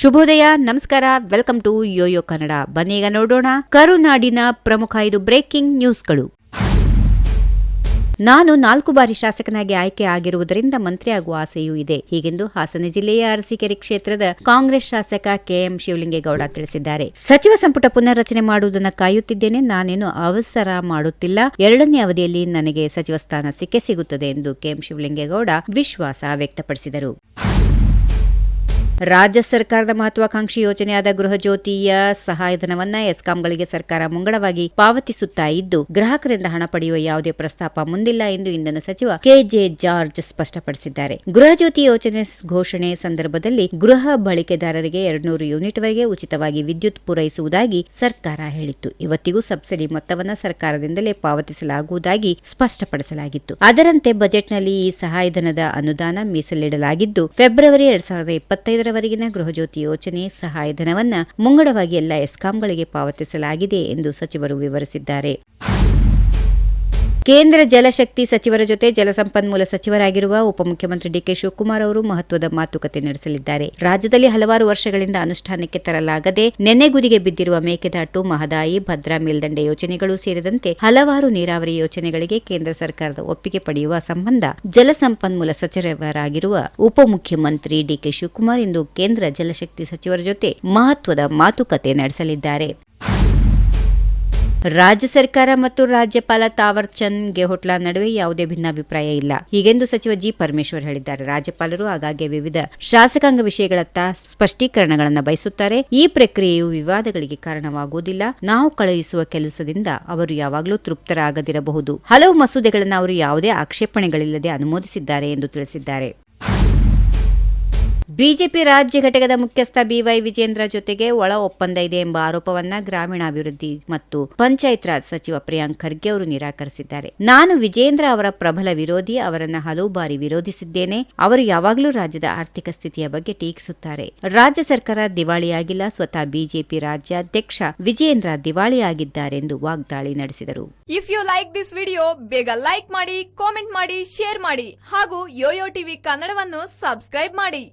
ಶುಭೋದಯ, ನಮಸ್ಕಾರ welcome to YoYo Kannada ಬನ್ನೀಗ ನೋಡೋಣ, ಕರುನಾಡಿನ ಪ್ರಮುಖ ಐದು ಬ್ರೇಕಿಂಗ್ ನ್ಯೂಸ್ಗಳು ನಾನು ನಾಲ್ಕು ಬಾರಿ ಶಾಸಕನಾಗಿ ಆಯ್ಕೆ ಆಗಿರುವುದರಿಂದ ಮಂತ್ರಿಯಾಗುವ ಆಸೆಯೂ ಇದೆ. ಹೀಗೆಂದು ಹಾಸನ ಜಿಲ್ಲೆಯ ಅರಸೀಕೆರೆ ಕ್ಷೇತ್ರದ ಕಾಂಗ್ರೆಸ್ ಶಾಸಕ ಕೆಎಂ ಶಿವಲಿಂಗೇಗೌಡ ತಿಳಿಸಿದ್ದಾರೆ. ಸಚಿವ ಸಂಪುಟ ಪುನರ್ರಚನೆ ಮಾಡುವುದನ್ನು ಕಾಯುತ್ತಿದ್ದೇನೆ. ನಾನೇನು ಅವಸರ ಮಾಡುತ್ತಿಲ್ಲ. ಎರಡನೇ ಅವಧಿಯಲ್ಲಿ ನನಗೆ ಸಚಿವ ಸ್ಥಾನ ಸಿಕ್ಕೇ ಸಿಗುತ್ತದೆ ಎಂದು ಕೆಎಂ ಶಿವಲಿಂಗೇಗೌಡ ವಿಶ್ವಾಸ ವ್ಯಕ್ತಪಡಿಸಿದರು. ರಾಜ್ಯ ಸರ್ಕಾರದ ಮಹತ್ವಾಕಾಂಕ್ಷಿ ಯೋಜನೆಯಾದ ಗೃಹ ಜ್ಯೋತಿಯ ಸಹಾಯಧನವನ್ನ ಎಸ್ಕಾಂಗಳಿಗೆ ಸರ್ಕಾರ ಮುಂಗಡವಾಗಿ ಪಾವತಿಸುತ್ತಾ ಇದ್ದು, ಗ್ರಾಹಕರಿಂದ ಹಣ ಪಡೆಯುವ ಯಾವುದೇ ಪ್ರಸ್ತಾಪ ಮುಂದಿಲ್ಲ ಎಂದು ಇಂಧನ ಸಚಿವ ಕೆಜೆ ಜಾರ್ಜ್ ಸ್ಪಷ್ಟಪಡಿಸಿದ್ದಾರೆ. ಗೃಹ ಜ್ಯೋತಿ ಯೋಜನೆ ಘೋಷಣೆ ಸಂದರ್ಭದಲ್ಲಿ ಗೃಹ ಬಳಕೆದಾರರಿಗೆ ಎರಡ್ನೂರು ಯೂನಿಟ್ವರೆಗೆ ಉಚಿತವಾಗಿ ವಿದ್ಯುತ್ ಪೂರೈಸುವುದಾಗಿ ಸರ್ಕಾರ ಹೇಳಿತ್ತು. ಇವತ್ತಿಗೂ ಸಬ್ಸಿಡಿ ಮೊತ್ತವನ್ನ ಸರ್ಕಾರದಿಂದಲೇ ಪಾವತಿಸಲಾಗುವುದಾಗಿ ಸ್ಪಷ್ಟಪಡಿಸಲಾಗಿತ್ತು. ಅದರಂತೆ ಬಜೆಟ್ನಲ್ಲಿ ಈ ಸಹಾಯಧನದ ಅನುದಾನ ಮೀಸಲಿಡಲಾಗಿದ್ದು, ಫೆಬ್ರವರಿ ಎರಡ್ ಸಾವಿರದ ಇಪ್ಪತ್ತೈದರವರೆಗಿನ ಗೃಹಜ್ಯೋತಿ ಯೋಜನೆ ಸಹಾಯಧನವನ್ನು ಮುಂಗಡವಾಗಿ ಎಲ್ಲ ಎಸ್ಕಾಂಗಳಿಗೆ ಪಾವತಿಸಲಾಗಿದೆ ಎಂದು ಸಚಿವರು ವಿವರಿಸಿದ್ದಾರೆ. ಕೇಂದ್ರ ಜಲಶಕ್ತಿ ಸಚಿವರ ಜೊತೆ ಜಲಸಂಪನ್ಮೂಲ ಸಚಿವರಾಗಿರುವ ಉಪಮುಖ್ಯಮಂತ್ರಿ ಡಿಕೆ ಶಿವಕುಮಾರ್ ಅವರು ಮಹತ್ವದ ಮಾತುಕತೆ ನಡೆಸಲಿದ್ದಾರೆ. ರಾಜ್ಯದಲ್ಲಿ ಹಲವಾರು ವರ್ಷಗಳಿಂದ ಅನುಷ್ಠಾನಕ್ಕೆ ತರಲಾಗದೆ ನೆನೆಗುದಿಗೆ ಬಿದ್ದಿರುವ ಮೇಕೆದಾಟು, ಮಹದಾಯಿ, ಭದ್ರಾ ಮೇಲ್ದಂಡೆ ಯೋಜನೆಗಳು ಸೇರಿದಂತೆ ಹಲವಾರು ನೀರಾವರಿ ಯೋಜನೆಗಳಿಗೆ ಕೇಂದ್ರ ಸರ್ಕಾರದ ಒಪ್ಪಿಗೆ ಪಡೆಯುವ ಸಂಬಂಧ ಜಲಸಂಪನ್ಮೂಲ ಸಚಿವರಾಗಿರುವ ಉಪಮುಖ್ಯಮಂತ್ರಿ ಡಿಕೆ ಶಿವಕುಮಾರ್ ಇಂದು ಕೇಂದ್ರ ಜಲಶಕ್ತಿ ಸಚಿವರ ಜೊತೆ ಮಹತ್ವದ ಮಾತುಕತೆ ನಡೆಸಲಿದ್ದಾರೆ. ರಾಜ್ಯ ಸರ್ಕಾರ ಮತ್ತು ರಾಜ್ಯಪಾಲ ತಾವರ್ ಚಂದ್ ಗೆಹೋಟ್ಲಾ ನಡುವೆ ಯಾವುದೇ ಭಿನ್ನಾಭಿಪ್ರಾಯ ಇಲ್ಲ. ಹೀಗೆಂದು ಸಚಿವ ಜಿ. ಪರಮೇಶ್ವರ್ ಹೇಳಿದ್ದಾರೆ. ರಾಜ್ಯಪಾಲರು ಆಗಾಗ್ಗೆ ವಿವಿಧ ಶಾಸಕಾಂಗ ವಿಷಯಗಳತ್ತ ಸ್ಪಷ್ಟೀಕರಣಗಳನ್ನು ಬಯಸುತ್ತಾರೆ. ಈ ಪ್ರಕ್ರಿಯೆಯು ವಿವಾದಗಳಿಗೆ ಕಾರಣವಾಗುವುದಿಲ್ಲ. ನಾವು ಕಳುಹಿಸುವ ಕೆಲಸದಿಂದ ಅವರು ಯಾವಾಗಲೂ ತೃಪ್ತರಾಗದಿರಬಹುದು. ಹಲವು ಮಸೂದೆಗಳನ್ನು ಅವರು ಯಾವುದೇ ಆಕ್ಷೇಪಣೆಗಳಿಲ್ಲದೆ ಅನುಮೋದಿಸಿದ್ದಾರೆ ಎಂದು ತಿಳಿಸಿದ್ದಾರೆ. ಬಿಜೆಪಿ ರಾಜ್ಯ ಘಟಕದ ಮುಖ್ಯಸ್ಥ ಬಿವೈ ವಿಜೇಂದ್ರ ಜೊತೆಗೆ ಒಳ ಒಪ್ಪಂದ ಇದೆ ಎಂಬ ಆರೋಪವನ್ನ ಗ್ರಾಮೀಣಾಭಿವೃದ್ಧಿ ಮತ್ತು ಪಂಚಾಯತ್ ರಾಜ್ ಸಚಿವ ಪ್ರಿಯಾಂಕ್ ಖರ್ಗೆ ಅವರು ನಿರಾಕರಿಸಿದ್ದಾರೆ. ನಾನು ವಿಜೇಂದ್ರ ಅವರ ಪ್ರಬಲ ವಿರೋಧಿ, ಅವರನ್ನ ಹಲವು ಬಾರಿ ವಿರೋಧಿಸಿದ್ದೇನೆ. ಅವರು ಯಾವಾಗಲೂ ರಾಜ್ಯದ ಆರ್ಥಿಕ ಸ್ಥಿತಿಯ ಬಗ್ಗೆ ಟೀಕಿಸುತ್ತಾರೆ. ರಾಜ್ಯ ಸರ್ಕಾರ ದಿವಾಳಿಯಾಗಿಲ್ಲ, ಸ್ವತಃ ಬಿಜೆಪಿ ರಾಜ್ಯಾಧ್ಯಕ್ಷ ವಿಜೇಂದ್ರ ದಿವಾಳಿಯಾಗಿದ್ದಾರೆಂದು ವಾಗ್ದಾಳಿ ನಡೆಸಿದರು. If you like this video ಬೇಗ ಲೈಕ್ ಮಾಡಿ ಕಾಮೆಂಟ್ ಮಾಡಿ ಶೇರ್ ಮಾಡಿ ಹಾಗೂ ಯೋಯೋ ಟಿವಿ ಕನ್ನಡವನ್ನು ಸಬ್ಸ್ಕ್ರೈಬ್ ಮಾಡಿ.